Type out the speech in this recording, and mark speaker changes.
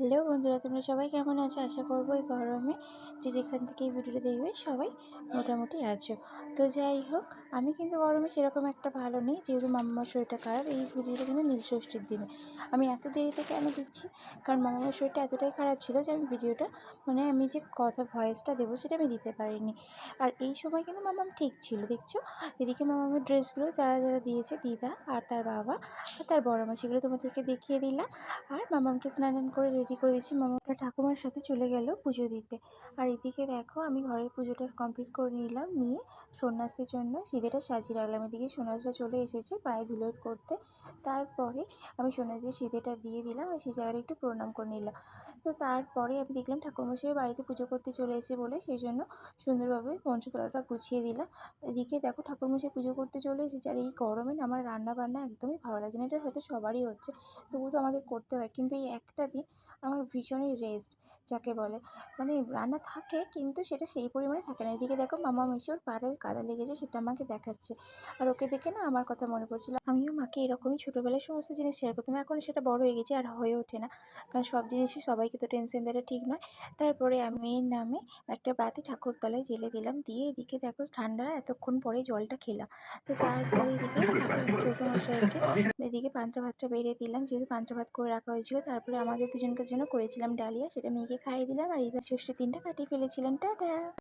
Speaker 1: Hello বন্ধুরা, তোমরা সবাই কেমন আছো? আশা করব এই গরমে যে যেখান থেকে এই ভিডিওটা দেখবে সবাই মোটামুটি আছো। তো যাই হোক, আমি কিন্তু গরমে সেরকম একটা ভালো নেই, যেহেতু মাম্মার শরীরটা খারাপ এই ভিডিওটা কিন্তু নীল ষষ্ঠীর দিনে। আমি এত দেরিতে কেন দিচ্ছি, কারণ মামার শরীরটা এতটাই খারাপ ছিল যে আমি ভিডিওটা মানে আমি যে কথা ভয়েসটা দেবো সেটা আমি দিতে পারিনি। আর এই সময় কিন্তু মামাম ঠিক ছিল, দেখছ? এদিকে মামামের ড্রেসগুলো যারা যারা দিয়েছে, দিদা আর তার বাবা আর তার বড় মা সেগুলো তোমাদেরকে দেখিয়ে দিলাম। আর মামামকে স্নান করে রেডি করে দিয়েছি। মামা তার ঠাকুমার সাথে চলে গেল পুজো দিতে। আর এদিকে দেখো, আমি ঘরের পুজোটা কমপ্লিট করে নিলাম, নিয়ে সন্ন্যাসদের জন্য সিঁড়িটা সাজিয়ে রাখলাম। এদিকে সন্ন্যাসরা চলে এসেছে পায়ে ধুলো করতে। তারপরে আমি সন্ন্যাসদের সিঁড়িটা দিয়ে দিলাম আর সেই জায়গাটা একটু প্রণাম করে নিলাম। তো তারপরে আমি দেখলাম ঠাকুরমশাই বাড়িতে পুজো করতে চলে এসে বলে সেই জন্য সুন্দরভাবে পঞ্চতলাটা গুছিয়ে দিলাম। এদিকে দেখো ঠাকুরমশাই পুজো করতে চলে এসেছে। আর এই গরমে আমার রান্না বান্না একদমই ভালো লাগছে না। এটা হয়তো সবারই হচ্ছে তবু তো আমাদের করতে হয়। কিন্তু এই একটা দিন আমার ভীষণই রেস্ট যাকে বলে। মানে রান্না থাকে কিন্তু সেটা সেই পরিমাণে থাকে না। এদিকে দেখো মামা মেশে ওর পাড়ে কাদা লেগেছে সেটা আমাকে দেখাচ্ছে। আর ওকে দেখে না আমার কথা মনে পড়ছিল। আমিও মাকে এরকমই ছোটোবেলায় সমস্ত জিনিস শেয়ার করতাম। এখন সেটা বড় হয়ে গেছে আর হয়ে ওঠে না। কারণ সব জিনিসই সবাইকে তো টেনশন দেওয়াটা ঠিক নয়। তারপরে আমি মেয়ের নামে একটা বাতি ঠাকুরতলায় জেলে দিলাম। দিয়ে এদিকে দেখো ঠান্ডা এতক্ষণ পরে জলটা খেলাম। তো তারপরে এদিকে শ্বশুরমশাইকে এদিকে পান্তা ভাতটা বেড়ে দিলাম। যেহেতু পান্তা ভাত করে রাখা হয়েছিল, তারপরে আমাদের দুজনকার জন্য করেছিলাম ডালিয়া সেটা মেয়েকে খাইয়ে দিলাম আর এইবার ষষ্ঠীর দিনটা কাটিয়ে ফেলেছিলাম। টাটা!